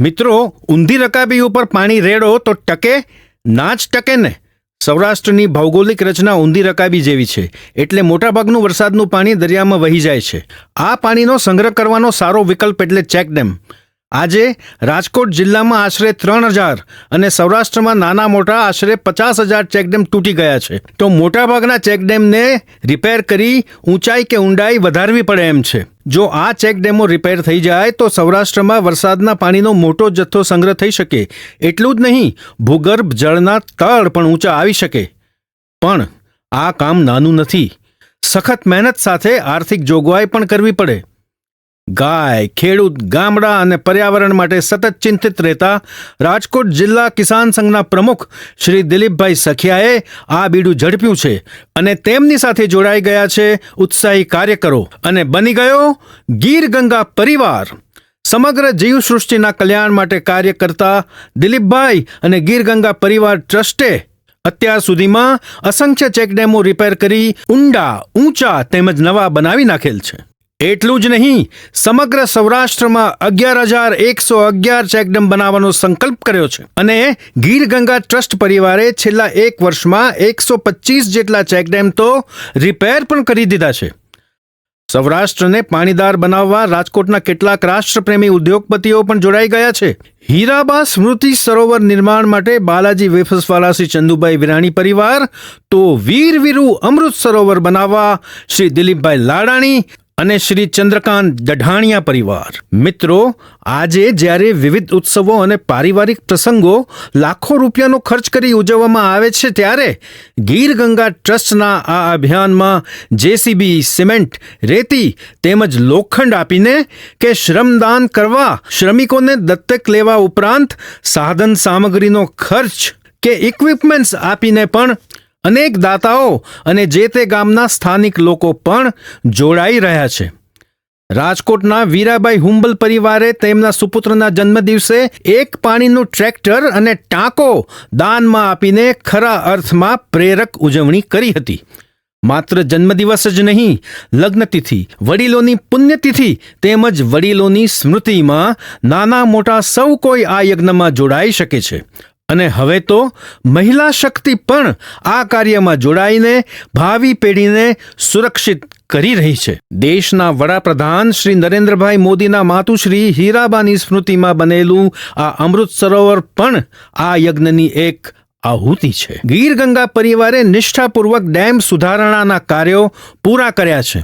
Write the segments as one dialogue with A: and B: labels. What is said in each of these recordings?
A: મિત્રો, ઊંધી રકાબી ઉપર પાણી રેડો તો ટકે, ના જ ટકે ને. સૌરાષ્ટ્રની ભૌગોલિક રચના ઊંધી રકાબી જેવી છે. એટલે મોટાભાગનું વરસાદનું પાણી દરિયામાં વહી જાય છે. આ પાણીનો સંગ્રહ કરવાનો સારો વિકલ્પ એટલે ચેકડેમ આજે રાજકોટ જિલ્લામાં આશરે ત્રણ હજાર અને સૌરાષ્ટ્રમાં નાના મોટા આશરે પચાસ હજાર ચેકડેમ તૂટી ગયા છે. તો મોટાભાગના ચેકડેમને રિપેર કરી ઊંચાઈ કે ઊંડાઈ વધારવી પડે એમ છે. જો આ ચેક ડેમો રિપેર થઈ જાય તો સૌરાષ્ટ્રમાં વરસાદના પાણીનો મોટો જથ્થો સંગ્રહ થઈ શકે. એટલું જ નહીં, ભૂગર્ભ જળના તળ પણ ઊંચા આવી શકે. પણ આ કામ નાનું નથી. સખત મહેનત સાથે આર્થિક જોગવાઈ પણ કરવી પડે. ગાય, ખેડૂત, ગામડા અને પર્યાવરણ માટે સતત ચિંતિત રહેતા રાજકોટ જિલ્લા કિસાન સંઘના પ્રમુખ શ્રી દિલીપભાઈ સખિયાએ આ બીડું ઝડપ્યું છે અને તેમની સાથે જોડાઈ ગયા છે ઉત્સાહી કાર્યકરો અને બની ગયો ગીર ગંગા પરિવાર. સમગ્ર જીવસૃષ્ટિના કલ્યાણ માટે કાર્ય કરતા દિલીપભાઈ અને ગીર ગંગા પરિવાર ટ્રસ્ટે અત્યાર સુધીમાં અસંખ્ય ચેકડેમો રિપેર કરી ઊંડા, ઊંચા તેમજ નવા બનાવી નાખેલ છે. એટલું જ નહીં, સમગ્ર સૌરાષ્ટ્રમાં અગિયાર હજાર એકસો અગિયાર ચેકડેમ બનાવવાનો સંકલ્પ કર્યો છે. અને ગીર ગંગા ટ્રસ્ટ પરિવારે છેલ્લા એક વર્ષમાં એકસો પચીસ જેટલા ચેકડેમ તો રિપેર પણ કરી દીધા છે. સૌરાષ્ટ્રને પાણીદાર બનાવવા રાજકોટના કેટલાક રાષ્ટ્રપ્રેમી ઉદ્યોગપતિઓ પણ જોડાઈ ગયા છે. હીરાબા સ્મૃતિ સરોવર નિર્માણ માટે બાલાજી વેફસવાલા શ્રી ચંદુભાઈ વિરાણી પરિવાર, તો વીર વીરુ અમૃત સરોવર બનાવવા શ્રી દિલીપભાઈ લાડાણી અને શ્રી ચંદ્રકાંત દઢાણિયા પરિવાર. મિત્રો, આજે જ્યારે વિવિધ ઉત્સવો અને પારિવારિક પ્રસંગો લાખો રૂપિયાનો ખર્ચ કરી ઉજવવામાં આવે છે ત્યારે ગીર ગંગા ટ્રસ્ટના આ અભિયાનમાં જેસીબી, સિમેન્ટ, રેતી તેમજ લોખંડ આપીને કે શ્રમદાન કરવા શ્રમિકોને દત્તક લેવા ઉપરાંત સાધન સામગ્રીનો ખર્ચ કે ઇક્વિપમેન્ટ્સ આપીને પણ અનેક દાતાઓ અને જે તે ગામના સ્થાનિક લોકો પણ જોડાઈ રહ્યા છે. રાજકોટના વીરાબાઈ હુંબલ પરિવારે તેમના સુપુત્રના જન્મદિવસે એક પાણીનું ટ્રેક્ટર અને ટાંકો દાનમાં આપીને ખરા અર્થમાં પ્રેરક ઉજવણી કરી હતી. માત્ર જન્મદિવસ જ નહીં, લગ્નતિથિ, વડીલોની પુણ્યતિથિ તેમજ વડીલોની સ્મૃતિમાં નાના મોટા સૌ કોઈ આ યજ્ઞમાં જોડાઈ શકે છે. અને હવે તો મહિલા શક્તિ પણ આ કાર્યમાં જોડાઈને ભાવિ પેઢીને સુરક્ષિત કરી રહી છે. દેશના વડાપ્રધાન શ્રી નરેન્દ્રભાઈ મોદીના માતુશ્રી હીરાબાની સ્મૃતિમાં બનેલું આ અમૃત સરોવર પણ આ યજ્ઞની એક આહુતિ છે. ગીર ગંગા પરિવારે નિષ્ઠાપૂર્વક ડેમ સુધારણાના કાર્યો પૂરા કર્યા છે.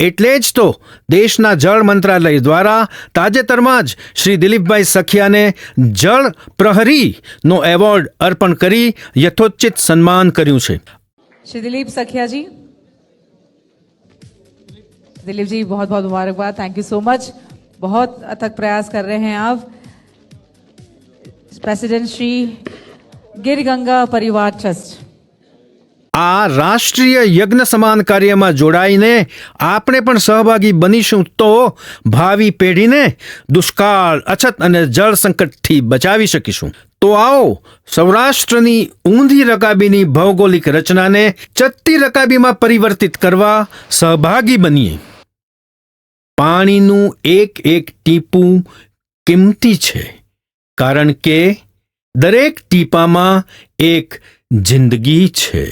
A: એટલે જ તો દેશના જળ મંત્રાલય દ્વારા તાજેતરમાં જ શ્રી દિલીપભાઈ સખિયાને જળ પ્રહરીનો એવોર્ડ અર્પણ કરી યથોચિત સન્માન કર્યું છે
B: श्री दिलीप सखिया जी दिलीप जी बहुत बहुत मुबारकबाद थैंक यू सो मच बहुत अथक प्रयास कर रहे हैं आप प्रेसिडेंट श्री गिर गंगा परिवार ट्रस्ट
A: આ રાષ્ટ્રીય યજ્ઞ સમાન કાર્યમાં જોડાઈને આપણે પણ સહભાગી બનીશું તો ભાવિ પેઢીને દુષ્કાળ, અછત અને જળ સંકટથી બચાવી શકીશું. તો આવો, સૌરાષ્ટ્રની ઊંધી રકાબીની ભૌગોલિક રચનાને ચત્તી રકાબીમાં પરિવર્તિત કરવા સહભાગી બનીએ. પાણીનું એક એક ટીપું કિંમતી છે, કારણ કે દરેક ટીપામાં એક જિંદગી છે.